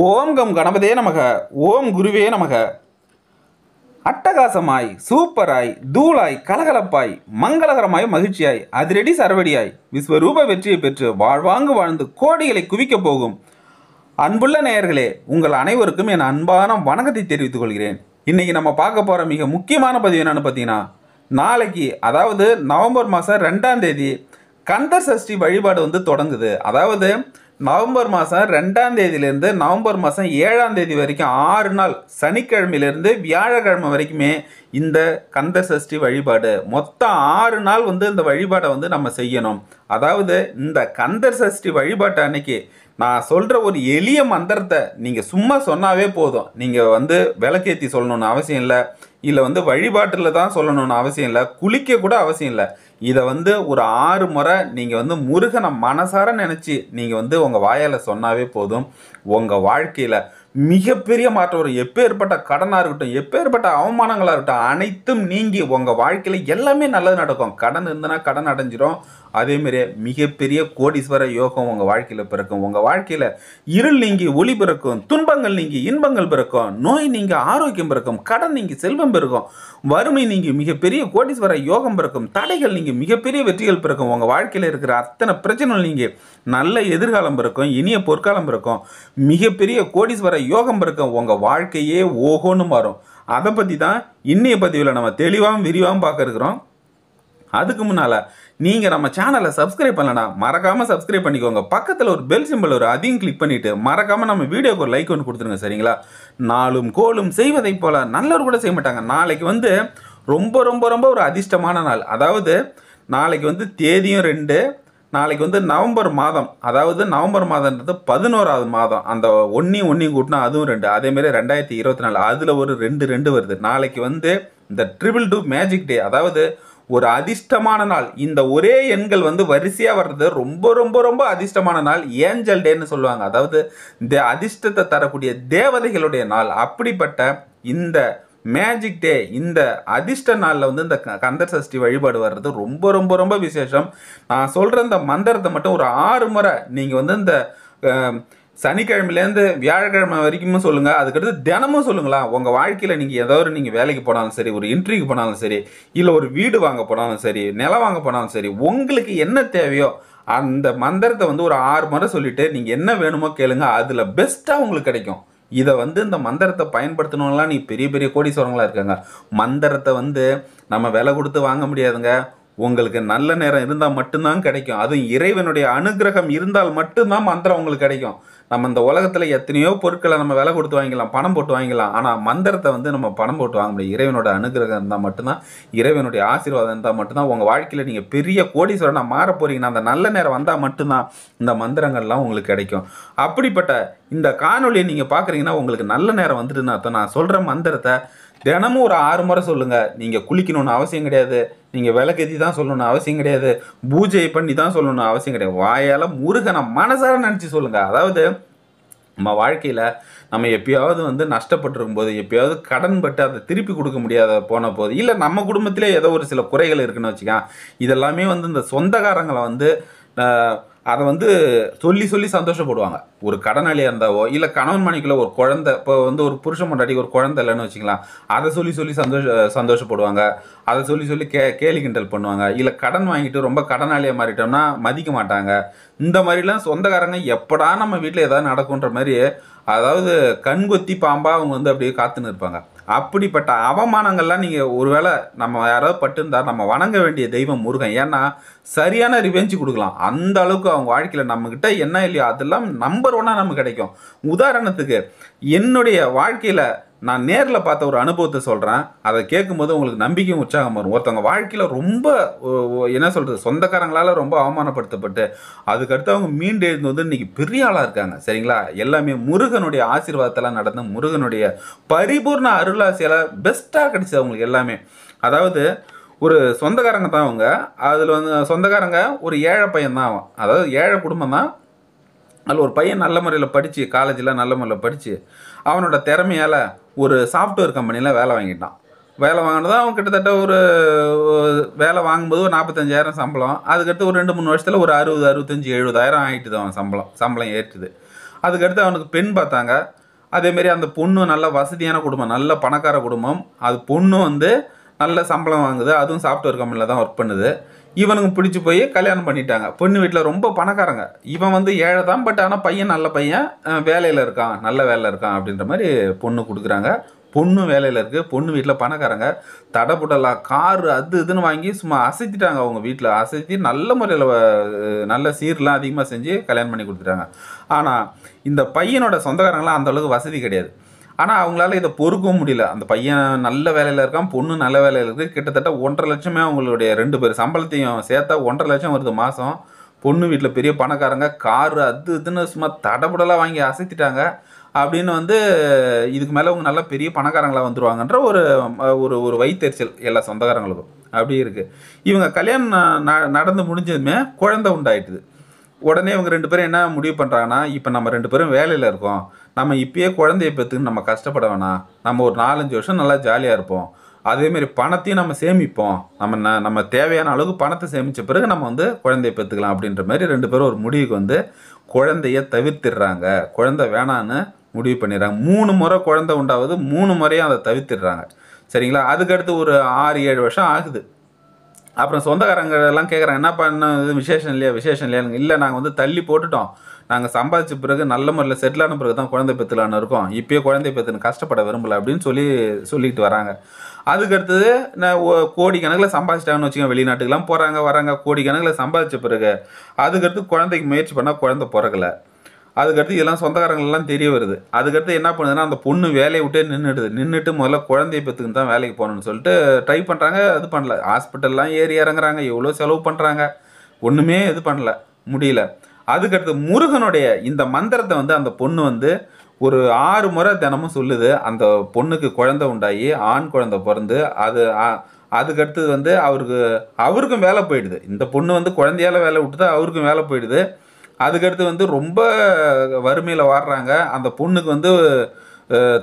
ஓம் come கணபதே நமக ஓம் குருவே நமக. அட்டகாசமாய் சூப்பராய் தூளாய் கலகலப்பாய் மங்களகரமாய் மகிழ்ச்சியாய் அதிரடி சரவடியாய் விஸ்வரூப வெற்றியை பெற்று வாழ்வாங்கு வாழ்ந்து கோடிகளை குவிக்கப் போகும். அன்புள்ள நேயர்களே உங்கள் அனைவருக்கும் என் அன்பான வணக்கத்தை தெரிவித்துக் கொள்கிறேன். இன்னைக்கு நம்ம பார்க்க போகிற மிக முக்கியமான பதிவு என்னென்னு பார்த்தீங்கன்னா நாளைக்கு அதாவது நவம்பர் மாதம் ரெண்டாம் தேதி கந்தர் சஷ்டி வழிபாடு வந்து தொடங்குது. அதாவது நவம்பர் மாதம் ரெண்டாம் தேதியிலேருந்து நவம்பர் மாதம் ஏழாம் தேதி வரைக்கும் ஆறு நாள் சனிக்கிழமையிலேருந்து வியாழக்கிழமை வரைக்குமே இந்த கந்த சஷ்டி வழிபாடு. மொத்தம் ஆறு நாள் வந்து இந்த வழிபாடை வந்து நம்ம செய்யணும். அதாவது இந்த கந்தர் சஷ்டி வழிபாட்டு அன்னைக்கு நான் சொல்கிற ஒரு எளிய மந்திரத்தை நீங்கள் சும்மா சொன்னாவே போதும். நீங்கள் வந்து விளக்கேற்றி சொல்லணும்னு அவசியம் இல்லை. இல்லை வந்து வழிபாட்டில் தான் சொல்லணும்னு அவசியம் இல்லை. குளிக்க கூட அவசியம் இல்லை. இதை வந்து ஒரு ஆறு முறை நீங்கள் வந்து முருகனை மனசார நினச்சி நீங்கள் வந்து உங்கள் வாயால் சொன்னாவே போதும். உங்கள் வாழ்க்கையில் மிகப்பெரிய மாற்றம் வரும். எப்பேற்பட்ட கடனாக இருக்கட்டும் எப்பேற்பட்ட அவமானங்களாக இருக்கட்டும் அனைத்தும் நீங்கி உங்கள் வாழ்க்கையில் எல்லாமே நல்லது நடக்கும். கடன் இருந்தனா கடன் அடைஞ்சிரும். அதேமாரி மிகப்பெரிய கோடீஸ்வர யோகம் உங்கள் வாழ்க்கையில் பிறக்கும். உங்கள் வாழ்க்கையில் இருள் நீங்கி ஒளி பிறக்கும் துன்பங்கள் நீங்கி இன்பங்கள் பிறக்கும் நோய் நீங்கி ஆரோக்கியம் பிறக்கும் கடன் நீங்கி செல்வம் பிறக்கும் வறுமை நீங்கி மிகப்பெரிய கோடீஸ்வர யோகம் பிறக்கும் தடைகள் நீங்கி மிகப்பெரிய வெற்றிகள் பிறக்கும். உங்கள் வாழ்க்கையில் இருக்கிற அத்தனை பிரச்சனைகள் நீங்கி நல்ல எதிர்காலம் பிறக்கும் இனிய பொற்காலம் பிறக்கும் மிகப்பெரிய கோடீஸ்வர யோகம் பிறக்கும். உங்கள் வாழ்க்கையே ஓஹோன்னு மாறும். அதை பற்றி தான் இன்னைய பதிவில் நம்ம தெளிவாகவும் விரிவாகவும் பார்க்க இருக்கிறோம். அதுக்கு முன்னால் நீங்கள் நம்ம சேனலை சப்ஸ்கிரைப் பண்ணலனா மறக்காமல் சப்ஸ்கிரைப் பண்ணிக்கோங்க. பக்கத்தில் ஒரு பெல் சிம்பிள் ஒரு அதையும் கிளிக் பண்ணிவிட்டு மறக்காமல் நம்ம வீடியோக்கு ஒரு லைக் ஒன்று கொடுத்துருங்க சரிங்களா? நாளும் கோலும் செய்வதைப் போல் நல்லவர் கூட செய்ய மாட்டாங்க. நாளைக்கு வந்து ரொம்ப ரொம்ப ரொம்ப ஒரு அதிர்ஷ்டமான நாள். அதாவது நாளைக்கு வந்து தேதியும் ரெண்டு நாளைக்கு வந்து நவம்பர் மாதம். அதாவது நவம்பர் மாதம்ன்றது பதினோராவது மாதம். அந்த ஒன்றையும் ஒன்றையும் கூட்டினா அதுவும் ரெண்டு. அதேமாரி ரெண்டாயிரத்தி இருபத்தி நாலு அதில் ஒரு ரெண்டு ரெண்டு வருது. நாளைக்கு வந்து இந்த ட்ரிபிள் டூ மேஜிக் டே அதாவது ஒரு அதிர்ஷ்டமான நாள். இந்த ஒரே எண்கள் வந்து வரிசையாக வர்றது ரொம்ப ரொம்ப ரொம்ப அதிர்ஷ்டமான நாள். ஏஞ்சல் டேன்னு சொல்லுவாங்க. அதாவது இந்த அதிர்ஷ்டத்தை தரக்கூடிய தேவதைகளுடைய நாள். அப்படிப்பட்ட இந்த மேஜிக் டே இந்த அதிர்ஷ்ட நாளில் வந்து இந்த க- கந்தர் சஷ்டி வழிபாடு வர்றது ரொம்ப ரொம்ப ரொம்ப விசேஷம். நான் சொல்கிற இந்த மந்திரத்தை மட்டும் ஒரு ஆறு முறை நீங்கள் வந்து இந்த சனிக்கிழமையிலேருந்து வியாழக்கிழமை வரைக்கும் சொல்லுங்கள் அதுக்கடுத்து தினமும் சொல்லுங்களா. உங்கள் வாழ்க்கையில் நீங்கள் ஏதோ ஒரு நீங்கள் வேலைக்கு போனாலும் சரி ஒரு இன்ட்ரிவியூ போனாலும் சரி இல்லை ஒரு வீடு வாங்க போனாலும் சரி நிலம் வாங்க போனாலும் சரி உங்களுக்கு என்ன தேவையோ அந்த மந்திரத்தை வந்து ஒரு ஆறு முறை சொல்லிவிட்டு நீங்கள் என்ன வேணுமோ கேளுங்க. அதில் பெஸ்ட்டாக உங்களுக்கு கிடைக்கும். இதை வந்து இந்த மந்திரத்தை பயன்படுத்தணும்லாம் நீ பெரிய பெரிய கோடீஸ்வரங்களாக இருக்காங்க. மந்திரத்தை வந்து நம்ம விலை கொடுத்து வாங்க முடியாதுங்க. உங்களுக்கு நல்ல நேரம் இருந்தால் மட்டும்தான் கிடைக்கும். அதுவும் இறைவனுடைய அனுகிரகம் இருந்தால் மட்டும்தான் மந்திரம் உங்களுக்கு கிடைக்கும். நம்ம இந்த உலகத்தில் எத்தனையோ பொருட்களை நம்ம விலை கொடுத்து வாங்கிக்கலாம் பணம் போட்டு வாங்கிக்கலாம். ஆனால் மந்திரத்தை வந்து நம்ம பணம் போட்டு வாங்க முடியும். இறைவனோட அனுகிரகம் இருந்தால் மட்டும்தான் இறைவனுடைய ஆசீர்வாதம் இருந்தால் மட்டும்தான் உங்கள் வாழ்க்கையில் நீங்கள் பெரிய கோடீஸ்வரனாக மாற போகிறீங்கன்னா அந்த நல்ல நேரம் வந்தால் மட்டும்தான் இந்த மந்திரங்கள்லாம் உங்களுக்கு கிடைக்கும். அப்படிப்பட்ட இந்த காணொலியை நீங்கள் பார்க்குறீங்கன்னா உங்களுக்கு நல்ல நேரம் வந்துட்டுன்னு அர்த்தம். நான் சொல்கிற மந்திரத்தை தினமும் ஒரு ஆறு முறை சொல்லுங்கள் நீங்கள் குளிக்கணும்னு அவசியம் கிடையாது. நீங்கள் விளக்கெதி தான் சொல்லணும்னு அவசியம் கிடையாது. பூஜை பண்ணி தான் சொல்லணும்னு அவசியம் கிடையாது. வாயால் முருகனை மனசார நினச்சி சொல்லுங்கள் அதாவது நம்ம வாழ்க்கையில் நம்ம எப்பயாவது வந்து நஷ்டப்பட்டிருக்கும் போது எப்பயாவது கடன் பட்டு அதை திருப்பி கொடுக்க முடியாத போன போது இல்லை நம்ம குடும்பத்திலே ஏதோ ஒரு சில குறைகள் இருக்குன்னு வச்சுக்கோங்க. இதெல்லாமே வந்து இந்த சொந்தக்காரங்களை வந்து அதை வந்து சொல்லி சொல்லி சந்தோஷப்படுவாங்க. ஒரு கடனாளியாக இருந்தாவோ இல்லை கணவன் மணிக்குள்ள ஒரு குழந்தை இப்போ வந்து ஒரு புருஷன் மண்டாட்டி ஒரு குழந்தை இல்லைன்னு வச்சுக்கலாம் அதை சொல்லி சொல்லி சந்தோஷ சந்தோஷப்படுவாங்க. அதை சொல்லி சொல்லி கே கேலி கிண்டல் பண்ணுவாங்க. இல்லை கடன் வாங்கிட்டு ரொம்ப கடனாளியாக மாறிட்டோம்னா மதிக்க மாட்டாங்க. இந்த மாதிரிலாம் சொந்தக்காரங்க எப்படா நம்ம வீட்டில் ஏதாவது நடக்குன்ற மாதிரி அதாவது கண்கொத்தி பாம்பா அவங்க வந்து அப்படியே காத்துன்னு இருப்பாங்க. அப்படிப்பட்ட அவமானங்கள்லாம் நீங்கள் ஒருவேளை நம்ம யாராவது பட்டிருந்தா நம்ம வணங்க வேண்டிய தெய்வம் முருகன். ஏன்னா சரியான ரிவெஞ்சு கொடுக்கலாம். அந்த அளவுக்கு அவங்க வாழ்க்கையில் நம்மக்கிட்ட என்ன இல்லையோ அதெல்லாம் நம்பர் ஒன்னாக நமக்கு கிடைக்கும். உதாரணத்துக்கு என்னுடைய வாழ்க்கையில் நான் நேரில் பார்த்த ஒரு அனுபவத்தை சொல்கிறேன் அதை கேட்கும்போது உங்களுக்கு நம்பிக்கையும் உற்சாகம் வரும். ஒருத்தவங்க வாழ்க்கையில் ரொம்ப என்ன சொல்கிறது சொந்தக்காரங்களால் ரொம்ப அவமானப்படுத்தப்பட்டு அதுக்கடுத்து அவங்க மீண்டு எழுந்து வந்து இன்றைக்கி பெரிய ஆளாக இருக்காங்க. சரிங்களா? எல்லாமே முருகனுடைய ஆசீர்வாதத்தெல்லாம் நடந்து முருகனுடைய பரிபூர்ண அருளாசியால் பெஸ்ட்டாக கிடச்சிது அவங்களுக்கு எல்லாமே. அதாவது ஒரு சொந்தக்காரங்க தான் அவங்க. அதில் வந்து சொந்தக்காரங்க ஒரு ஏழை பையன் தான் அவன். அதாவது ஏழை குடும்பம் தான். அதில் ஒரு பையன் நல்ல முறையில் படித்து காலேஜில் நல்ல முறையில் படித்து அவனோட திறமையால் ஒரு சாஃப்ட்வேர் கம்பெனியில் வேலை வாங்கிட்டான். வேலை வாங்கினதும் அவன் கிட்டத்தட்ட ஒரு ஒரு வேலை வாங்கும்போது ஒரு நாற்பத்தஞ்சாயிரம் சம்பளம். அதுக்கடுத்து ஒரு ரெண்டு மூணு வருஷத்தில் ஒரு அறுபது அறுபத்தஞ்சி எழுபதாயிரம் ஆகிட்டுது அவன் சம்பளம். சம்பளம் ஏற்றுது. அதுக்கடுத்து அவனுக்கு பெண் பார்த்தாங்க. அதேமாரி அந்த பொண்ணு நல்ல வசதியான குடும்பம் நல்ல பணக்கார குடும்பம். அது பொண்ணு வந்து நல்ல சம்பளம் வாங்குது. அதுவும் சாஃப்ட்வேர் கம்பெனியில் தான் ஒர்க் பண்ணுது. இவனுக்கு பிடிச்சி போய் கல்யாணம் பண்ணிட்டாங்க. பொண்ணு வீட்டில் ரொம்ப பணக்காரங்க. இவன் வந்து ஏழை தான் பட் ஆனால் பையன் நல்ல பையன். வேலையில் இருக்கான் நல்ல வேலையில் இருக்கான் அப்படின்ற மாதிரி பொண்ணு கொடுக்குறாங்க. பொண்ணு வேலையில் இருக்குது பொண்ணு வீட்டில் பணக்காரங்க. தடபுடலா காரு அது இதுன்னு வாங்கி சும்மா அசைத்திட்டாங்க அவங்க வீட்டில் அசைத்தி நல்ல முறையில் நல்ல சீர்லாம் அதிகமாக செஞ்சு கல்யாணம் பண்ணி கொடுத்துட்டாங்க. ஆனால் இந்த பையனோட சொந்தக்காரங்களாம் அந்தளவுக்கு வசதி கிடையாது. ஆனால் அவங்களால இதை பொறுக்கவும் முடியல. அந்த பையன் நல்ல வேலையில் இருக்கான் பொண்ணு நல்ல வேலையில் இருக்குது கிட்டத்தட்ட ஒன்றரை லட்சமே அவங்களுடைய ரெண்டு பேர் சம்பளத்தையும் சேர்த்தா ஒன்றரை லட்சம் வருது மாதம் பொண்ணு வீட்டில் பெரிய பணக்காரங்க காரு அது இதுன்னு சும்மா தடபுடலாக வாங்கி அசைத்திட்டாங்க. அப்படின்னு வந்து இதுக்கு மேலே அவங்க நல்லா பெரிய பணக்காரங்களாக வந்துடுவாங்கன்ற ஒரு ஒரு ஒரு வைத்தறிச்சல் எல்லா சொந்தக்காரங்களுக்கும். அப்படி இருக்குது இவங்க கல்யாணம் ந- நடந்து முடிஞ்சதுமே குழந்தை உண்டாயிட்டுது. உடனே இவங்க ரெண்டு பேரும் என்ன முடிவு பண்ணுறாங்கன்னா இப்போ நம்ம ரெண்டு பேரும் வேலையில் இருக்கோம். நம்ம இப்பயே குழந்தைய பெற்றுக்கு நம்ம கஷ்டப்பட வேணாம். நம்ம ஒரு நாலஞ்சு வருஷம் நல்லா ஜாலியாக இருப்போம். அதேமாரி பணத்தையும் நம்ம சேமிப்போம். நம்ம ந நம்ம தேவையான அளவுக்கு பணத்தை சேமித்த பிறகு நம்ம வந்து குழந்தைய பெற்றுக்கலாம் அப்படின்ற மாதிரி ரெண்டு பேரும் ஒரு முடிவுக்கு வந்து குழந்தைய தவிர்த்திடுறாங்க. குழந்தை வேணான்னு முடிவு பண்ணிடுறாங்க. மூணு முறை குழந்தை உண்டாவது மூணு முறையும் அதை தவிர்த்திடுறாங்க. சரிங்களா? அதுக்கடுத்து ஒரு ஆறு ஏழு வருஷம் ஆகுது. அப்புறம் சொந்தக்காரங்க எல்லாம் கேட்குறாங்க என்ன பண்ண இது? விசேஷம் இல்லையா? விசேஷம் இல்லையா இல்லை நாங்கள் வந்து தள்ளி போட்டுட்டோம். நாங்கள் சம்பாதிச்ச பிறகு நல்ல முறையில் செட்டிலான பிறகு தான் குழந்தை பெற்றுலான்னு இருக்கோம். இப்போயே குழந்தை பெற்றுன்னு கஷ்டப்பட விரும்பல அப்படின்னு சொல்லி சொல்லிட்டு வராங்க. அதுக்கு அடுத்தது நான் ஓ- கோடிக்கணக்கில் சம்பாதிச்சிட்டாங்கன்னு வச்சுக்கோங்க வெளிநாட்டுக்கெல்லாம் போகிறாங்க வராங்க கோடிக்கணக்கில் சம்பாதிச்ச பிறகு அதுக்கடுத்து குழந்தைக்கு முயற்சி பண்ணால் குழந்தை பிறக்கலை. அதுக்கடுத்து இதெல்லாம் சொந்தக்காரங்களெல்லாம் தெரிய வருது. அதுக்கடுத்து என்ன பண்ணுதுன்னா அந்த பொண்ணு வேலையை விட்டே நின்றுடுது நின்றுட்டு முதல்ல குழந்தைய பெற்றுக்கு தான் வேலைக்கு போகணும்னு சொல்லிட்டு ட்ரை பண்ணுறாங்க இது பண்ணல. ஹாஸ்பிட்டல்லாம் ஏறி இறங்குறாங்க எவ்வளோ செலவு பண்ணுறாங்க ஒன்றுமே இது பண்ணல. முடியல. அதுக்கடுத்து முருகனுடைய இந்த மந்திரத்தை வந்து அந்த பொண்ணு வந்து ஒரு ஆறு முறை தினமும் சொல்லுது. அந்த பொண்ணுக்கு குழந்தை உண்டாகி ஆண் குழந்தை பிறந்து அது அதுக்கடுத்தது வந்து அவருக்கு அவருக்கும் வேலை போயிடுது. இந்த பொண்ணு வந்து குழந்தையால வேலை விட்டுது அவருக்கும் வேலை போயிடுது. அதுக்கடுத்து வந்து ரொம்ப வறுமையில் வாடுறாங்க. அந்த பொண்ணுக்கு வந்து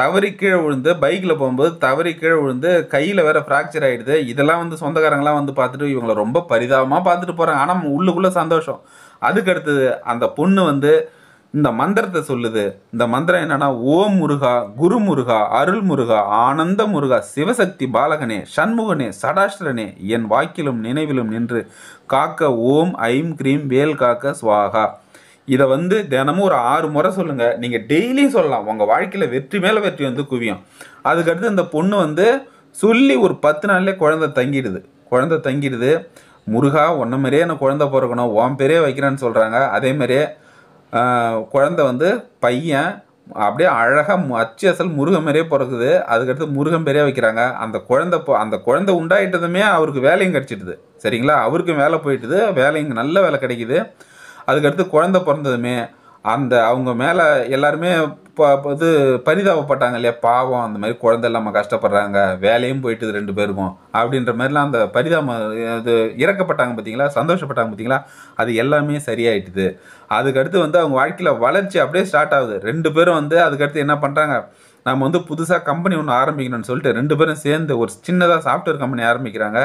தவறி கீழே விழுந்து பைக்கில் போகும்போது தவறி கீழே விழுந்து கையில் வேற ஃப்ராக்சர் ஆகிடுது இதெல்லாம் வந்து சொந்தக்காரங்களாம் வந்து பார்த்துட்டு இவங்கள ரொம்ப பரிதாபமாக பார்த்துட்டு போகிறாங்க ஆனால் உள்ளுக்குள்ளே சந்தோஷம். அதுக்கடுத்தது அந்த பொண்ணு வந்து இந்த மந்திரத்தை சொல்லுது. இந்த மந்திரம் என்னன்னா ஓம் முருகா குரு முருகா அருள் முருகா ஆனந்த முருகா சிவசக்தி பாலகனே சண்முகனே சடாஷ்டரனே என் வாக்கிலும் நினைவிலும் நின்று காக்க ஓம் ஐம் கிரீம் வேல் காக்க சுவாகா. இதை வந்து தினமும் ஒரு ஆறு முறை சொல்லுங்க. நீங்கள் டெய்லியும் சொல்லலாம். உங்கள் வாழ்க்கையில் வெற்றி மேலே வெற்றி வந்து குவியும். அதுக்கடுத்து இந்த பொண்ணு வந்து சொல்லி ஒரு பத்து நாள்லேயே குழந்தை தங்கிடுது. குழந்தை தங்கிடுது. முருகா ஒன்றை மாதிரியே நான் குழந்தை பிறக்கணும். உன் பேரே வைக்கிறேன்னு சொல்கிறாங்க அதே மாதிரியே குழந்த குழந்தை வந்து பையன் அப்படியே அழகாக அச்சு அசல் முருகன் மாதிரியே பிறக்குது. அதுக்கடுத்து முருகன் பேரே வைக்கிறாங்க. அந்த குழந்தை பொ- அந்த குழந்தை உண்டாயிட்டதுமே அவருக்கு வேலையும் கிடச்சிடுது. சரிங்களா? அவருக்கும் வேலை போயிட்டுது. வேலையும் நல்ல வேலை கிடைக்கிது. அதுக்கடுத்து குழந்தை பிறந்ததுமே அந்த அவங்க மேலே எல்லாருமே இப்போ இது பரிதாபப்பட்டாங்க இல்லையா? பாவம் அந்த மாதிரி குழந்தை இல்லாமல் கஷ்டப்படுறாங்க வேலையும் போயிட்டுது ரெண்டு பேருக்கும் அப்படின்ற மாதிரிலாம் அந்த பரிதாபம் இது இறக்கப்பட்டாங்க பார்த்தீங்களா சந்தோஷப்பட்டாங்க பார்த்தீங்களா அது எல்லாமே சரியாயிட்டுது. அதுக்கடுத்து வந்து அவங்க வாழ்க்கையில் வளர்ச்சி அப்படியே ஸ்டார்ட் ஆகுது. ரெண்டு பேரும் வந்து அதுக்கடுத்து என்ன பண்ணுறாங்க நம்ம வந்து புதுசாக கம்பெனி ஒன்று ஆரம்பிக்கணும்னு சொல்லிட்டு ரெண்டு பேரும் சேர்ந்து ஒரு சின்னதாக சாஃப்ட்வேர் கம்பெனி ஆரம்பிக்கிறாங்க.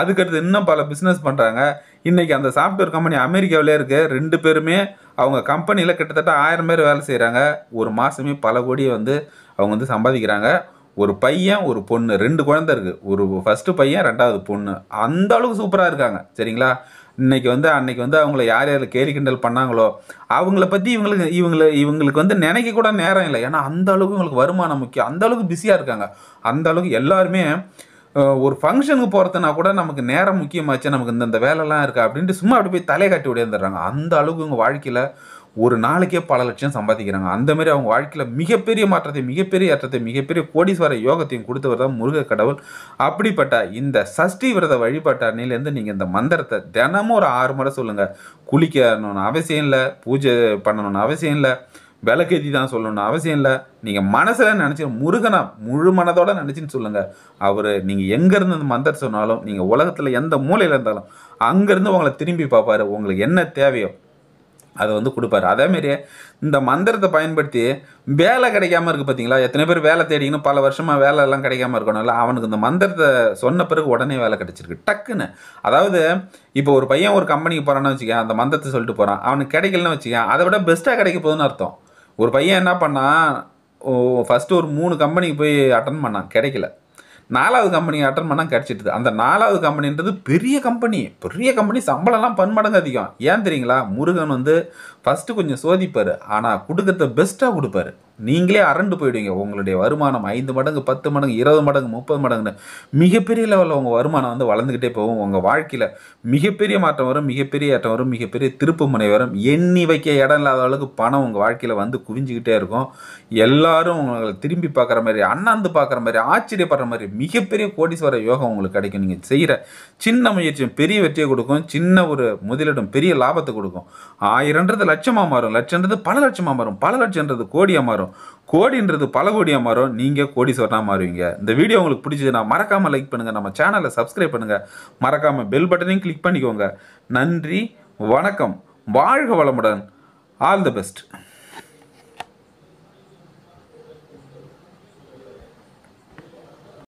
அதுக்கடுத்து இன்னும் பல பிஸ்னஸ் பண்ணுறாங்க இன்றைக்கி அந்த சாஃப்ட்வேர் கம்பெனி அமெரிக்காவிலே இருக்குது ரெண்டு பேருமே அவங்க கம்பெனியில் கிட்டத்தட்ட ஆயிரம் பேர் வேலை செய்கிறாங்க ஒரு மாதமே பல கோடியை வந்து அவங்க வந்து சம்பாதிக்கிறாங்க. ஒரு பையன் ஒரு பொண்ணு ரெண்டு குழந்தை இருக்குது ஒரு ஃபஸ்ட்டு பையன் ரெண்டாவது பொண்ணு. அந்த அளவுக்கு சூப்பராக இருக்காங்க. சரிங்களா? இன்னைக்கு வந்து அன்னைக்கு வந்து அவங்கள யார் யார் கேலி கிண்டல் பண்ணாங்களோ அவங்கள பற்றி இவங்களுக்கு இவங்கள இவங்களுக்கு வந்து நினைக்க கூட நேரம் இல்லை. ஏன்னா அந்த அளவுக்கு இவங்களுக்கு வருமானம் முக்கியம். அந்த அளவுக்கு பிஸியாக இருக்காங்க. அந்த அளவுக்கு எல்லாருமே ஒரு ஃபங்க்ஷனுக்கு போகிறதுனா கூட நமக்கு நேரம் முக்கியமாச்சு நமக்கு இந்த இந்த வேலைலாம் இருக்கா அப்படின்ட்டு சும்மா அப்படி போய் தலையை காட்டி விடையாந்துடுறாங்க அந்த அளவுக்கு இவங்க வாழ்க்கையில் ஒரு நாளைக்கே பல லட்சம் சம்பாதிக்கிறாங்க. அந்தமாரி அவங்க வாழ்க்கையில் மிகப்பெரிய மாற்றத்தை மிகப்பெரிய ஏற்றத்தை மிகப்பெரிய கோடீஸ்வர யோகத்தையும் கொடுத்தவர் தான் முருக கடவுள். அப்படிப்பட்ட இந்த சஷ்டி விரத வழிபாட்டு அன்னையிலேருந்து நீங்கள் இந்த மந்திரத்தை தினமும் ஒரு ஆறு முறை சொல்லுங்கள் குளிக்கணும்னு அவசியம் இல்லை பூஜை பண்ணணும்னு அவசியம் இல்லை. விளக்கேற்றி தான் சொல்லணும்னு அவசியம் இல்லை. நீங்கள் மனசில் நினச்சி முருகனா முழு மனதோடு நினச்சின்னு சொல்லுங்கள் அவர் நீங்கள் எங்கேருந்து அந்த மந்திரம் சொன்னாலும் நீங்கள் உலகத்தில் எந்த மூலையில் இருந்தாலும் அங்கேருந்து உங்களை திரும்பி பார்ப்பாரு. உங்களுக்கு என்ன தேவையோ அதை வந்து கொடுப்பாரு. அதேமாரி இந்த மந்திரத்தை பயன்படுத்தி வேலை கிடைக்காம இருக்கு பார்த்தீங்களா எத்தனை பேர் வேலை தேடிக்கணும் பல வருஷமாக வேலை எல்லாம் கிடைக்காம இருக்கணும்ல அவனுக்கு இந்த மந்திரத்தை சொன்ன பிறகு உடனே வேலை கிடைச்சிருக்கு. டக்குன்னு. அதாவது இப்போ ஒரு பையன் ஒரு கம்பெனிக்கு போகிறான்னு வச்சுக்கேன். அந்த மந்திரத்தை சொல்லிட்டு போகிறான் அவனுக்கு கிடைக்கலன்னு வச்சுக்கேன். அதை விட பெஸ்ட்டாக கிடைக்க போகுதுன்னு அர்த்தம். ஒரு பையன் என்ன பண்ணான் ஃபஸ்ட்டு ஒரு மூணு கம்பெனிக்கு போய் அட்டன் பண்ணான் கிடைக்கல. நாலாவது கம்பெனி அட்டன் பண்ணால் கிடச்சிட்டுது. அந்த நாலாவது கம்பெனின்றது பெரிய கம்பெனி பெரிய கம்பெனி சம்பளம்லாம் பன்மடங்கு அதிகம். ஏன் தெரியுங்களா? முருகன் வந்து ஃபஸ்ட்டு கொஞ்சம் சோதிப்பார். ஆனால் கொடுக்கறத பெஸ்ட்டாக கொடுப்பாரு. நீங்களே அரண்டு போயிடுவீங்க. உங்களுடைய வருமானம் ஐந்து மடங்கு பத்து மடங்கு இருபது மடங்கு முப்பது மடங்குன்னு மிகப்பெரிய லெவலில் உங்கள் வருமானம் வந்து வளர்ந்துக்கிட்டே போகும். உங்கள் வாழ்க்கையில் மிகப்பெரிய மாற்றம் வரும் மிகப்பெரிய ஏற்றம் வரும் மிகப்பெரிய திருப்பு முனை வரும். எண்ணி வைக்க இடம் இல்லாத அளவுக்கு பணம் உங்கள் வாழ்க்கையில் வந்து குவிஞ்சிக்கிட்டே இருக்கும். எல்லாரும் உங்களை திரும்பி பார்க்குற மாதிரி அண்ணாந்து பார்க்குற மாதிரி ஆச்சரியப்படுற மாதிரி மிகப்பெரிய கோடீஸ்வர யோகம் உங்களுக்கு கிடைக்கும். நீங்கள் செய்கிற சின்ன முயற்சியும் பெரிய வெற்றியை கொடுக்கும். சின்ன ஒரு முதலிடம் பெரிய லாபத்தை கொடுக்கும். ஆயிரன்றது லட்சமாக மாறும். லட்சன்றது பல லட்சமாக மாறும். பல லட்சன்றது கோடியாக மாறும். கோடின்றது பல கோடியாக மாறும். நீங்கள் கோடீஸ்வரனாக மாறுவீங்க. இந்த வீடியோ உங்களுக்கு பிடிச்சதுன்னா மறக்காமல் லைக் பண்ணுங்கள் நம்ம சேனலை சப்ஸ்கிரைப் பண்ணுங்கள் மறக்காமல் பெல் பட்டனையும் கிளிக் பண்ணிக்கோங்க. நன்றி வணக்கம். வாழ்க வளமுடன். All the best